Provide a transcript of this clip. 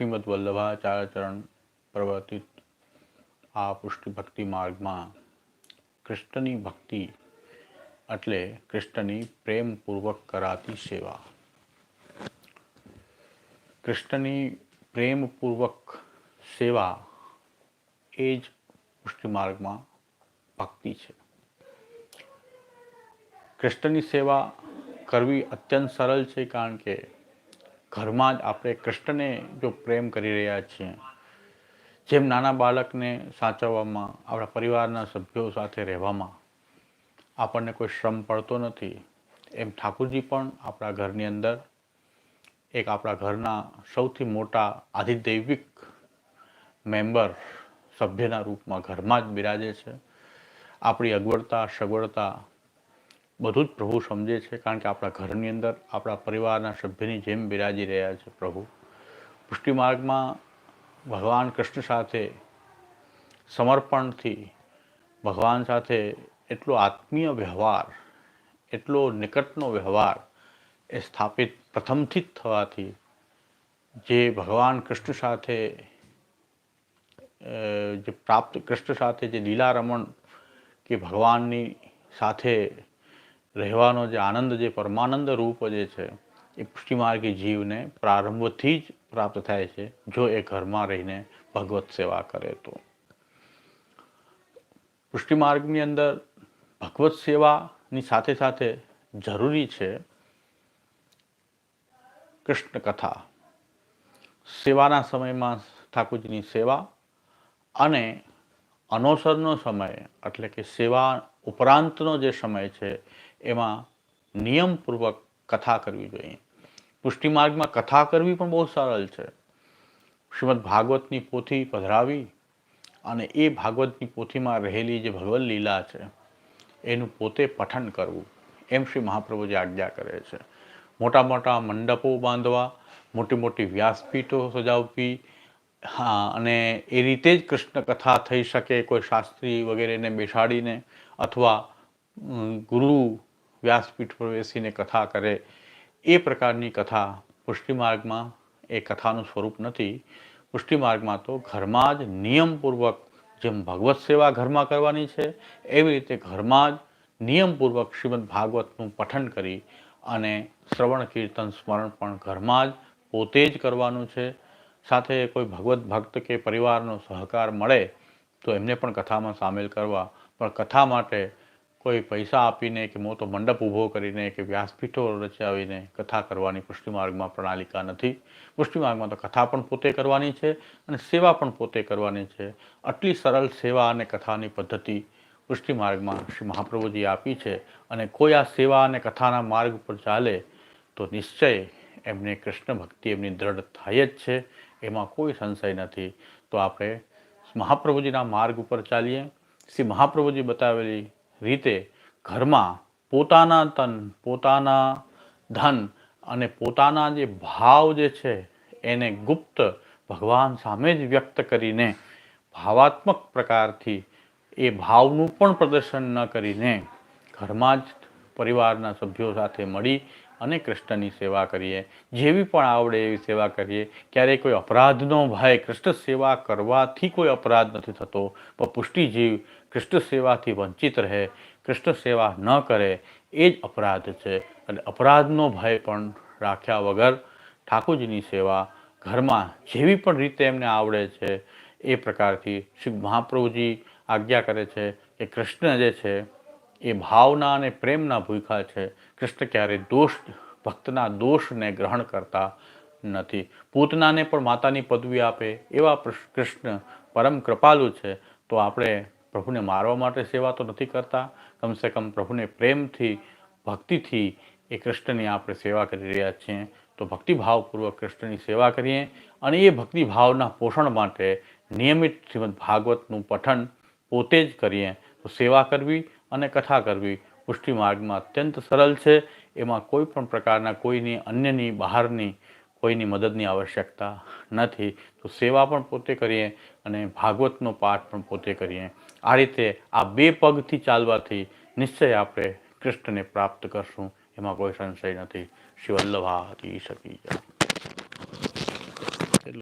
શ્રીમદ વલ્લભાચાર્ય ચરણ પ્રવર્તિત આ પુષ્ટિ ભક્તિ માર્ગમાં કૃષ્ણની ભક્તિ એટલે કૃષ્ણની પ્રેમપૂર્વક કરાતી સેવા કૃષ્ણની પ્રેમપૂર્વક સેવા એ જ પુષ્ટિ માર્ગમાં ભક્તિ છે કૃષ્ણની સેવા કરવી અત્યંત સરળ છે કારણ કે ઘરમાં જ આપણે કૃષ્ણને જો પ્રેમ કરી રહ્યા છીએ, જેમ નાના બાળકને સાચવવામાં, આપણા પરિવારના સભ્યો સાથે રહેવામાં આપણને કોઈ શ્રમ પડતો નથી, એમ ઠાકુરજી પણ આપણા ઘરની અંદર એક આપણા ઘરના સૌથી મોટા આધિદૈવિક મેમ્બર સભ્યના રૂપમાં ઘરમાં જ બિરાજે છે. આપણી અગવડતા, સગવડતા બધું જ પ્રભુ સમજે છે, કારણ કે આપણા ઘરની અંદર, આપણા પરિવારના સભ્યની જેમ બિરાજી રહ્યા છે પ્રભુ. પુષ્ટિ માર્ગમાં ભગવાન કૃષ્ણ સાથે સમર્પણથી ભગવાન સાથે એટલો આત્મીય વ્યવહાર, એટલો નિકટનો વ્યવહાર એ સ્થાપિત પ્રથમથી જ થવાથી જે ભગવાન કૃષ્ણ સાથે જે પ્રાપ્ત કૃષ્ણ સાથે જે લીલા રમણ કે ભગવાનની સાથે રહેવાનો જે આનંદ, જે પરમાનંદ રૂપ જે છે, એ પુષ્ટિમાર્ગી જીવને પ્રારંભથી જ પ્રાપ્ત થાય છે, જો એ ઘરમાં રહીને ભગવત સેવા કરે તો. પુષ્ટિમાર્ગની અંદર ભગવત સેવાની સાથે સાથે જરૂરી છે કૃષ્ણ કથા સેવાના સમયમાં ઠાકોરજીની સેવા અને અનોસરનો સમય, એટલે કે સેવા ઉપરાંતનો જે સમય છે એમાં નિયમપૂર્વક કથા કરવી જોઈએ. પુષ્ટિમાર્ગમાં કથા કરવી પણ બહુ સરળ છે. શ્રીમદ ભાગવતની પોથી પધરાવી અને એ ભાગવતની પોથીમાં રહેલી જે ભગવત લીલા છે, એનું પોતે પઠન કરવું. એમ શ્રી મહાપ્રભુજી આજ્ઞા કરે છે. મોટા મોટા મંડપો બાંધવા, મોટી મોટી વ્યાસપીઠો સજાવવી, હા, અને એ રીતે જ કૃષ્ણ કથા થઈ શકે, કોઈ શાસ્ત્રી વગેરેને બેસાડીને અથવા ગુરુ વ્યાસપીઠ પર બેસીને કથા કરે, એ પ્રકારની કથા પુષ્ટિમાર્ગમાં એ કથાનું સ્વરૂપ નથી. પુષ્ટિમાર્ગમાં તો ઘરમાં જ નિયમપૂર્વક જેમ ભગવત સેવા ઘરમાં કરવાની છે, એવી રીતે ઘરમાં જ નિયમપૂર્વક શ્રીમદ ભાગવતનું પઠન કરી અને શ્રવણ, કીર્તન, સ્મરણ પણ ઘરમાં જ પોતે જ કરવાનું છે. સાથે કોઈ ભગવત ભક્ત કે પરિવારનો સહકાર મળે તો એમને પણ કથામાં સામેલ કરવા. પણ કથા માટે કોઈ પૈસા આપીને કે મોટો મંડપ ઊભો કરીને કે વ્યાસપીઠો રચાવીને કથા કરવાની પુષ્ટિમાર્ગમાં પ્રણાલિકા નથી. પુષ્ટિમાર્ગમાં તો કથા પણ પોતે કરવાની છે અને સેવા પણ પોતે કરવાની છે. આટલી સરળ સેવા અને કથાની પદ્ધતિ પુષ્ટિમાર્ગમાં શ્રી મહાપ્રભુજી આપી છે અને કોઈ આ સેવા અને કથાના માર્ગ ઉપર ચાલે તો નિશ્ચય એમને કૃષ્ણ ભક્તિ એમની દ્રઢ થાય જ છે. એમાં કોઈ સંશય નથી. તો આપણે મહાપ્રભુજીના માર્ગ ઉપર ચાલીએ. શ્રી મહાપ્રભુજી બતાવેલી રીતે ઘરમાં પોતાના તન, પોતાના ધન અને પોતાના જે ભાવ જે છે એને ગુપ્ત ભગવાન સામે જ વ્યક્ત કરીને ભાવાત્મક પ્રકારથી એ ભાવનું પણ પ્રદર્શન ન કરીને ઘરમાં જ પરિવારના સભ્યો સાથે મળી અને કૃષ્ણની સેવા કરીએ, જેવી પણ આવડે એવી સેવા કરીએ, ક્યારેય કોઈ અપરાધનો ભય કૃષ્ણ સેવા કરવાથી કોઈ અપરાધ નથી થતો. પણ પુષ્ટિજીવ કૃષ્ણ સેવાથી વંચિત રહે. કૃષ્ણ સેવા ન કરે એ જ અપરાધ છે. અને અપરાધનો ભય પણ રાખ્યા વગર ઠાકોરજીની સેવા ઘરમાં જેવી પણ રીતે એમને આવડે છે, એ પ્રકારથી શ્રી મહાપ્રભુજી આજ્ઞા કરે છે કે કૃષ્ણ જે છે એ ભાવના અને પ્રેમના ભૂખા છે. કૃષ્ણ ક્યારે દોષ, ભક્તના દોષને ગ્રહણ કરતા નથી. પૂતનાને પણ માતાની પદવી આપે એવા કૃષ્ણ પરમ કૃપાલુ છે. તો આપણે પ્રભુને મારવા માટે સેવા તો નથી કરતા. કમસે કમ પ્રભુને પ્રેમથી, ભક્તિથી એ કૃષ્ણની આપણે સેવા કરી રહ્યા છીએ. તો ભક્તિભાવપૂર્વક કૃષ્ણની સેવા કરીએ અને એ ભક્તિભાવના પોષણ માટે નિયમિત શ્રીમદ ભાગવતનું પઠન પોતે જ કરીએ. તો સેવા કરવી અને કથા કરવી પુષ્ટિ માર્ગમાં અત્યંત સરળ છે. એમાં કોઈ પણ પ્રકારના કોઈની અન્યની, બહારની કોઈની મદદની આવશ્યકતા નથી. તો સેવા પણ પોતે કરીએ અને ભાગવતનો પાઠ પણ પોતે કરીએ. આ રીતે આ બે પગથી ચાલવાથી નિશ્ચય આપણે કૃષ્ણને પ્રાપ્ત કરશું. એમાં કોઈ સંશય નથી. શિવલ્લભા હતી શકી